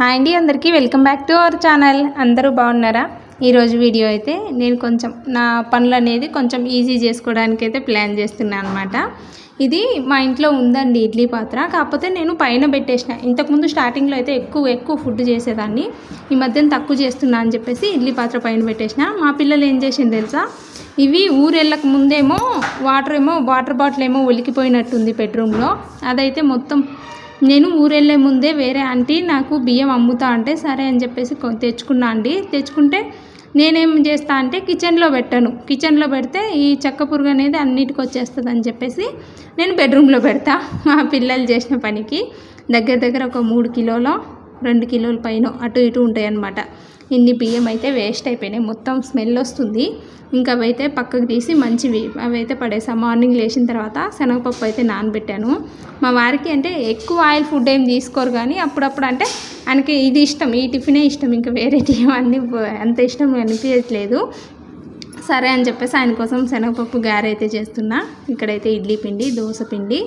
Hi అండి అందరికీ welcome back to our channel. అందరూ బాగున్నారా? ఈరోజు వీడియో అయితే నేను కొంచెం నా పనులు అనేది కొంచెం ఈజీ చేసుకోవడానికి అయితే ప్లాన్ చేస్తున్నాను అనమాట ఇది మా ఇంట్లో ఉందండి ఇడ్లీ పాత్ర. కాకపోతే నేను పైన పెట్టేసిన. ఇంతకుముందు స్టార్టింగ్లో అయితే ఎక్కువ ఎక్కువ ఫుడ్ చేసేదాన్ని. ఈ మధ్యన తక్కువ చేస్తున్నా అని చెప్పేసి ఇడ్లీ పాత్ర పైన పెట్టేసిన. మా పిల్లలు ఏం చేసింది తెలుసా? ఇవి ఊరు వెళ్ళక ముందేమో వాటర్ ఏమో వాటర్ బాటిల్ ఏమో ఒలికిపోయినట్టుంది బెడ్రూమ్లో. అదైతే మొత్తం నేను ఊరెళ్ళే ముందే వేరే ఆంటీ నాకు బియ్యం అమ్ముతా అంటే సరే అని చెప్పేసి కొ- తెచ్చుకున్నా అండి. తెచ్చుకుంటే నేనేం చేస్తా అంటే కిచెన్లో పెట్టను. కిచెన్లో పెడితే ఈ చెక్క పురుగు అనేది అన్నిటికి వచ్చేస్తుంది అని చెప్పేసి నేను బెడ్రూమ్లో పెడతా. మా పిల్లలు చేసిన పనికి దగ్గర దగ్గర ఒక మూడు కిలోలో రెండు కిలోల పైన అటు ఇటు ఉంటాయి అన్నమాట ఇన్ని బియ్యం అయితే వేస్ట్ అయిపోయినాయి. మొత్తం స్మెల్ వస్తుంది. ఇంకా అవైతే పక్కకు తీసి మంచివి అవైతే పడేసా. మార్నింగ్ లేచిన తర్వాత శనగపప్పు అయితే నానబెట్టాను. మా వారికి అంటే ఎక్కువ ఆయిల్ ఫుడ్ ఏం తీసుకోరు కానీ అప్పుడప్పుడు అంటే ఆయనకి ఇది ఇష్టం ఈ టిఫినే ఇష్టం. ఇంకా వేరే టిఫిన్ అన్ని అంత ఇష్టం అనిపించట్లేదు. సరే అని చెప్పేసి ఆయన కోసం శనగపప్పు గారె అయితే చేస్తున్నా. ఇక్కడైతే ఇడ్లీ పిండి దోశ పిండి.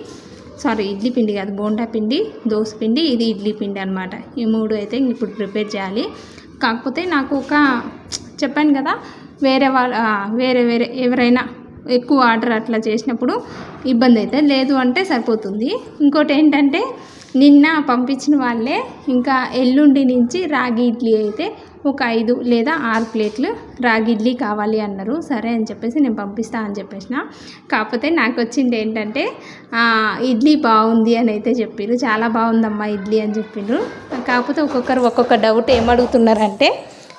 సారీ ఇడ్లీ పిండి కాదు బోండా పిండి దోశ పిండి ఇది ఇడ్లీ పిండి అనమాట ఈ మూడు అయితే ఇప్పుడు ప్రిపేర్ చేయాలి. కాకపోతే నాకు ఒక చెప్పాను కదా వేరే వాళ్ళ వేరే వేరే ఎవరైనా ఎక్కువ ఆర్డర్ అట్లా చేసినప్పుడు ఇబ్బంది అయితే లేదు అంటే సరిపోతుంది. ఇంకోటి ఏంటంటే నిన్న పంపించిన వాళ్ళే ఇంకా ఎల్లుండి నుంచి రాగి ఇడ్లీ అయితే ఒక ఐదు లేదా ఆరు ప్లేట్లు రాగి ఇడ్లీ కావాలి అన్నారు. సరే అని చెప్పేసి నేను పంపిస్తా అని చెప్పేసిన. కాకపోతే నాకు వచ్చింది ఏంటంటే ఇడ్లీ బాగుంది అని అయితే చెప్పారు చాలా బాగుందమ్మా ఇడ్లీ అని చెప్పిండ్రు కాకపోతే ఒక్కొక్కరు ఒక్కొక్క డౌట్ ఏమడుగుతున్నారంటే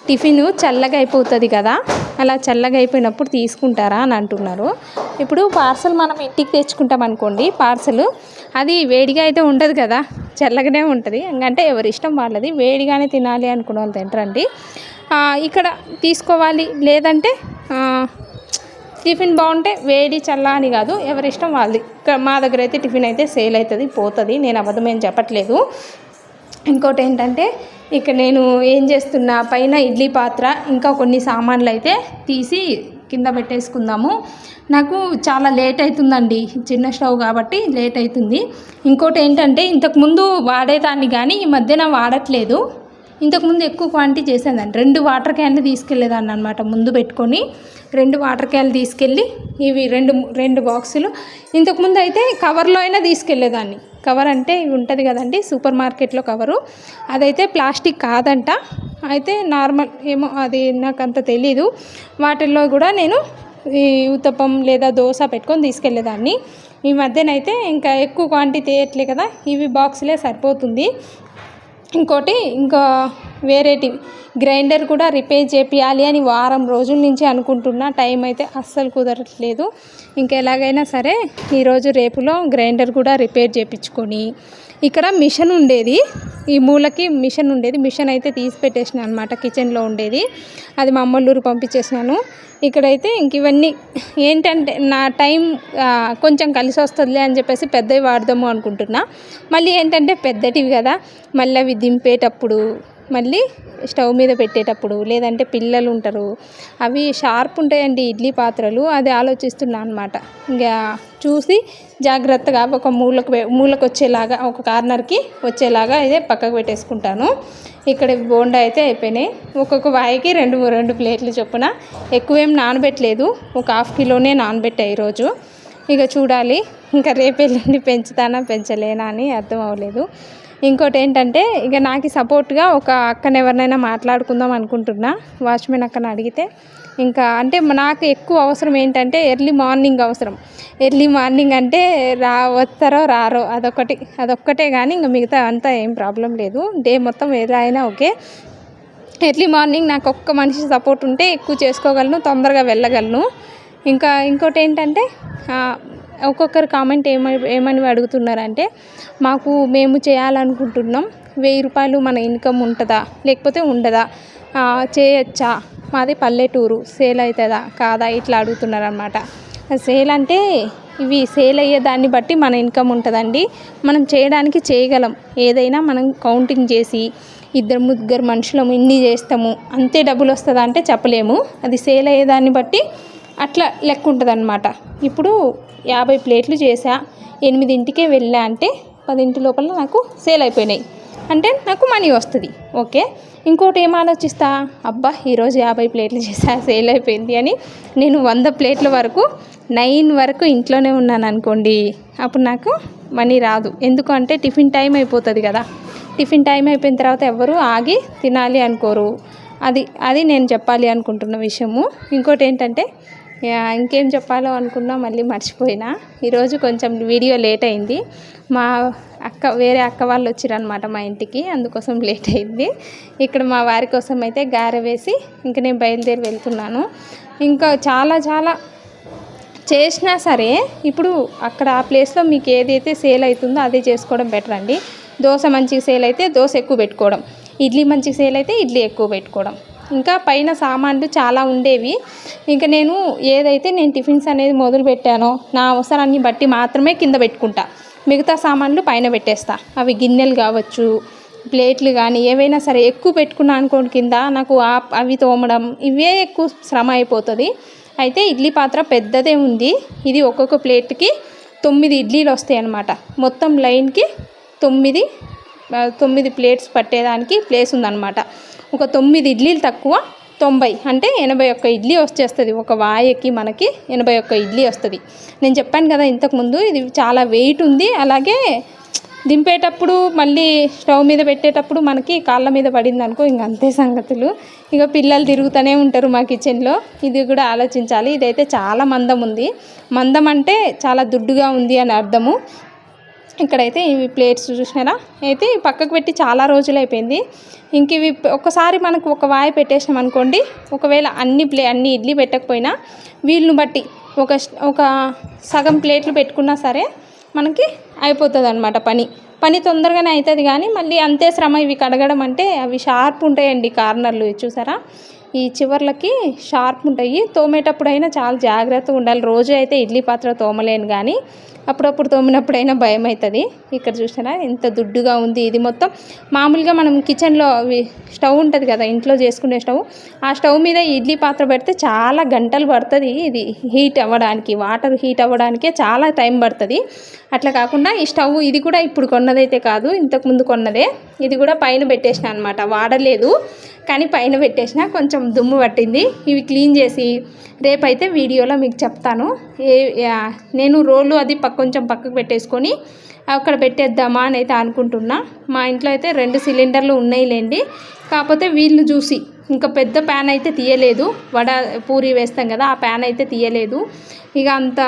టిఫిన్ చల్లగా అయిపోతుంది కదా. అలా చల్లగా అయిపోయినప్పుడు తీసుకుంటారా అని అంటున్నారు. ఇప్పుడు పార్సల్ మనం ఇంటికి తెచ్చుకుంటాం అనుకోండి పార్సల్ అది వేడిగా అయితే ఉండదు కదా చల్లగానే ఉంటుంది. అంటే ఎవరి ఇష్టం వాళ్ళది వేడిగానే తినాలి అనుకున్న వాళ్ళు తింటారండి. ఇక్కడ తీసుకోవాలి లేదంటే టిఫిన్ బాగుంటే వేడి చల్ల అని కాదు ఎవరి ఇష్టం వాళ్ళది. మా దగ్గర అయితే టిఫిన్ అయితే సేల్ అవుతుంది పోతుంది నేను అబద్ధమేం చెప్పట్లేదు. ఇంకోటి ఏంటంటే ఇక నేను ఏం చేస్తున్నా పైన ఇడ్లీ పాత్ర ఇంకా కొన్ని సామాన్లు అయితే తీసి కింద పెట్టేసుకుందాము. నాకు చాలా లేట్ అవుతుందండి చిన్న స్టవ్ కాబట్టి లేట్ అవుతుంది ఇంకోటి ఏంటంటే ఇంతకుముందు వాడేదాన్ని కానీ ఈ మధ్యన వాడట్లేదు. ఇంతకుముందు ఎక్కువ క్వాంటిటీ చేసేదాన్ని. రెండు వాటర్ క్యాన్లు తీసుకెళ్ళేదాన్ని అనమాట ముందు పెట్టుకొని. రెండు వాటర్ క్యాన్లు తీసుకెళ్ళి ఇవి రెండు రెండు బాక్సులు. ఇంతకుముందు అయితే కవర్లో అయినా తీసుకెళ్ళేదాన్ని. కవర్ అంటే ఉంటుంది కదండి సూపర్ మార్కెట్లో కవరు. అదైతే ప్లాస్టిక్ కాదంట. అయితే నార్మల్ ఏమో అది నాకు అంత తెలీదు. వాటిల్లో కూడా నేను ఈ ఉత్తప్పం లేదా దోశ పెట్టుకొని తీసుకెళ్ళేదాన్ని. ఈ మధ్యనైతే ఇంకా ఎక్కువ క్వాంటిటీ తేయట్లే కదా ఇవి బాక్సులే సరిపోతుంది. ఇంకోటి ఇంకా వేరేటివి గ్రైండర్ కూడా రిపేర్ చేపియాలి అని వారం రోజుల నుంచి అనుకుంటున్నా. టైం అయితే అస్సలు కుదరట్లేదు. ఇంకా ఎలాగైనా సరే ఈరోజు రేపులో గ్రైండర్ కూడా రిపేర్ చేయించుకొని ఇక్కడ మిషన్ ఉండేది. ఈ మూలకి మిషన్ ఉండేది. మిషన్ అయితే తీసి పెట్టేసిన అనమాట కిచెన్లో ఉండేది. అది మా అమ్మల్లూరు పంపించేసినాను. ఇక్కడైతే ఇంక ఇవన్నీ ఏంటంటే నా టైం కొంచెం కలిసి వస్తుందిలే అని చెప్పేసి పెద్దవి వాడదాము అనుకుంటున్నా. మళ్ళీ ఏంటంటే పెద్దటివి కదా. మళ్ళీ అవి దింపేటప్పుడు మళ్ళీ స్టవ్ మీద పెట్టేటప్పుడు లేదంటే పిల్లలు ఉంటారు అవి షార్ప్ ఉంటాయండి ఇడ్లీ పాత్రలు అది ఆలోచిస్తున్నా అనమాట ఇంకా చూసి జాగ్రత్తగా ఒక మూలకు మూలకు వచ్చేలాగా ఒక కార్నర్కి వచ్చేలాగా ఇదే పక్కకు పెట్టేసుకుంటాను. ఇక్కడ బోండా అయితే అయిపోయినాయి. ఒక్కొక్క వాయికి రెండు రెండు ప్లేట్లు చొప్పున. ఎక్కువేం నానబెట్టలేదు. ఒక హాఫ్ కిలోనే నానబెట్టాయి ఈరోజు. ఇక చూడాలి. ఇంకా రేపు వెళ్ళండి పెంచుతానా పెంచలేనా అని అర్థం అవ్వలేదు. ఇంకోటి ఏంటంటే ఇక నాకు సపోర్ట్గా ఒక అక్కని ఎవరినైనా మాట్లాడుకుందాం అనుకుంటున్నా వాచ్మెన్ అక్కని అడిగితే. ఇంకా అంటే నాకు ఎక్కువ అవసరం ఏంటంటే ఎర్లీ మార్నింగ్ అవసరం. ఎర్లీ మార్నింగ్ అంటే రా వస్తారో రారో అదొకటి అదొక్కటే కానీ ఇంకా మిగతా అంతా ఏం ప్రాబ్లం లేదు. డే మొత్తం ఎలా అయినా ఓకే. ఎర్లీ మార్నింగ్ నాకు ఒక్క మనిషి సపోర్ట్ ఉంటే ఎక్కువ చేసుకోగలను తొందరగా వెళ్ళగలను. ఇంకా ఇంకోటి ఏంటంటే ఒక్కొక్కరు కామెంట్ ఏమని ఏమని అడుగుతున్నారంటే మాకు మేము చేయాలనుకుంటున్నాం. వెయ్యి రూపాయలు మన ఇన్కమ్ ఉంటుందా? లేకపోతే ఉండదా? చేయొచ్చా? మాది పల్లెటూరు. సేల్ అవుతుందా కాదా? ఇట్లా అడుగుతున్నారు అనమాట సేల్ అంటే ఇవి సేల్ అయ్యే దాన్ని బట్టి మన ఇన్కమ్ ఉంటుందండి. మనం చేయడానికి చేయగలం. ఏదైనా మనం కౌంటింగ్ చేసి ఇద్దరు ముగ్గురు మనుషులము ఇన్ని చేస్తాము. అంతే డబ్బులు వస్తుందా అంటే చెప్పలేము. అది సేల్ అయ్యేదాన్ని బట్టి అట్లా లెక్క ఉంటుంది అనమాట ఇప్పుడు యాభై ప్లేట్లు చేసా ఎనిమిదింటికే వెళ్ళా అంటే పదింటి లోపల నాకు సేల్ అయిపోయినాయి. అంటే నాకు మనీ వస్తుంది ఓకే? ఇంకోటి ఏం ఆలోచిస్తా? అబ్బా ఈరోజు యాభై ప్లేట్లు చేసా సేల్ అయిపోయింది అని నేను వంద ప్లేట్ల వరకు నైన్ వరకు ఇంట్లోనే ఉన్నాను అనుకోండి అప్పుడు నాకు మనీ రాదు. ఎందుకంటే టిఫిన్ టైం అయిపోతుంది కదా. టిఫిన్ టైం అయిపోయిన తర్వాత ఎవరు ఆగి తినాలి అనుకోరు. అది అది నేను చెప్పాలి అనుకుంటున్న విషయము. ఇంకోటి ఏంటంటే ఇంకేం చెప్పాలో అనుకున్నా మళ్ళీ మర్చిపోయినా. ఈరోజు కొంచెం వీడియో లేట్ అయింది. మా అక్క వేరే అక్క వాళ్ళు వచ్చారనమాట మా ఇంటికి అందుకోసం లేట్ అయింది. ఇక్కడ మా వారి కోసం అయితే గారె వేసి ఇంక నేను బయలుదేరి వెళ్తున్నాను. ఇంకా చాలా చాలా చేసినా సరే ఇప్పుడు అక్కడ ఆ ప్లేస్లో మీకు ఏదైతే సేల్ అవుతుందో అదే చేసుకోవడం బెటర్ అండి. దోశ మంచిగా సేల్ అయితే దోశ ఎక్కువ పెట్టుకోవడం. ఇడ్లీ మంచిగా సేల్ అయితే ఇడ్లీ ఎక్కువ పెట్టుకోవడం. ఇంకా పైన సామాన్లు చాలా ఉండేవి. ఇంకా నేను ఏదైతే నేను టిఫిన్స్ అనేది మొదలు పెట్టానో నా అవసరాన్ని బట్టి మాత్రమే కింద పెట్టుకుంటా. మిగతా సామాన్లు పైన పెట్టేస్తా. అవి గిన్నెలు కావచ్చు ప్లేట్లు కానీ ఏవైనా సరే ఎక్కువ పెట్టుకున్నా అనుకోండి కింద నాకు అవి తోమడం ఇవే ఎక్కువ శ్రమ అయిపోతుంది. అయితే ఇడ్లీ పాత్ర పెద్దదే ఉంది. ఇది ఒక్కొక్క ప్లేట్కి తొమ్మిది ఇడ్లీలు వస్తాయి అన్నమాట మొత్తం లైన్కి తొమ్మిది తొమ్మిది ప్లేట్స్ పట్టేదానికి ప్లేస్ ఉందన్నమాట. ఒక తొమ్మిది ఇడ్లీలు తక్కువ తొంభై. అంటే ఎనభై ఒక్క ఇడ్లీ వచ్చేస్తుంది. ఒక వాయకి మనకి ఎనభై ఒక్క ఇడ్లీ వస్తుంది. నేను చెప్పాను కదా ఇంతకుముందు ఇది చాలా వెయిట్ ఉంది. అలాగే దింపేటప్పుడు మళ్ళీ స్టవ్ మీద పెట్టేటప్పుడు మనకి కాళ్ళ మీద పడింది అనుకో ఇంక అంతే సంగతులు. ఇక పిల్లలు తిరుగుతూనే ఉంటారు మా కిచెన్లో. ఇది కూడా ఆలోచించాలి. ఇదైతే చాలా మందం ఉంది. మందం అంటే చాలా దుడ్డుగా ఉంది అని అర్థము. ఇక్కడైతే ఇవి ప్లేట్స్ చూసినారా? అయితే పక్కకు పెట్టి చాలా రోజులు అయిపోయింది ఇంక ఇవి ఒకసారి మనకు ఒక వాయి పెట్టేసాం అనుకోండి ఒకవేళ అన్ని ప్లే అన్ని ఇడ్లీ పెట్టకపోయినా వీళ్ళని బట్టి ఒక ఒక సగం ప్లేట్లు పెట్టుకున్నా సరే మనకి అయిపోతుంది అనమాట పని. పని తొందరగానే అవుతుంది కానీ మళ్ళీ అంతే శ్రమ ఇవి కడగడం అంటే అవి షార్ప్ ఉంటాయండి కార్నర్లు. చూసారా? ఈ చివర్లకి షార్ప్ ఉంటాయి. తోమేటప్పుడు అయినా చాలా జాగ్రత్తగా ఉండాలి. రోజు అయితే ఇడ్లీ పాత్ర తోమలేను కానీ అప్పుడప్పుడు తోమినప్పుడైనా భయం అవుతుంది ఇక్కడ చూసారా? ఎంత దుడ్డుగా ఉంది ఇది మొత్తం. మామూలుగా మనం కిచెన్లో స్టవ్ ఉంటుంది కదా ఇంట్లో చేసుకునే స్టవ్. ఆ స్టవ్ మీద ఇడ్లీ పాత్ర పెడితే చాలా గంటలు పడుతుంది ఇది. హీట్ అవ్వడానికి వాటర్ హీట్ అవ్వడానికే చాలా టైం పడుతుంది. అట్లా కాకుండా ఈ స్టవ్ ఇది కూడా ఇప్పుడు కొన్నదైతే కాదు ఇంతకుముందు కొన్నదే. ఇది కూడా పైన పెట్టేసిన అనమాట వాడలేదు కానీ పైన పెట్టేసిన. కొంచెం దుమ్ము పట్టింది. ఇవి క్లీన్ చేసి రేపైతే వీడియోలో మీకు చెప్తాను. ఏ నేను రోలు అది పక్క కొంచెం పక్కకు పెట్టేసుకొని అక్కడ పెట్టేద్దామా అని అయితే అనుకుంటున్నా. మా ఇంట్లో అయితే రెండు సిలిండర్లు ఉన్నాయిలేండి. కాకపోతే వీళ్ళు చూసి ఇంకా పెద్ద ప్యాన్ అయితే తీయలేదు. వడ పూరి వేస్తాం కదా ఆ ప్యాన్ అయితే తీయలేదు. ఇక అంత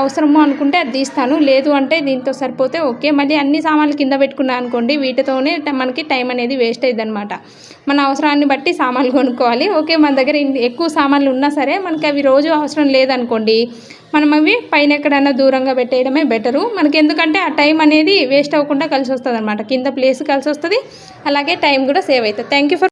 అవసరము అనుకుంటే అది తీస్తాను. లేదు అంటే దీంతో సరిపోతే ఓకే. మళ్ళీ అన్ని సామాన్లు కింద పెట్టుకున్నా అనుకోండి వీటితోనే మనకి టైం అనేది వేస్ట్ అయ్యింది అనమాట మన అవసరాన్ని బట్టి సామాన్లు కొనుక్కోవాలి. ఓకే మన దగ్గర ఎక్కువ సామాన్లు ఉన్నా సరే మనకి అవి రోజు అవసరం లేదనుకోండి మనం అవి పైన ఎక్కడైనా దూరంగా పెట్టేయడమే బెటరు. మనకి ఎందుకంటే ఆ టైం అనేది వేస్ట్ అవ్వకుండా కలిసి వస్తుంది అనమాట కింద ప్లేస్ కలిసి వస్తుంది. అలాగే టైం కూడా సేవ్ అవుతుంది థ్యాంక్ యూ ఫర్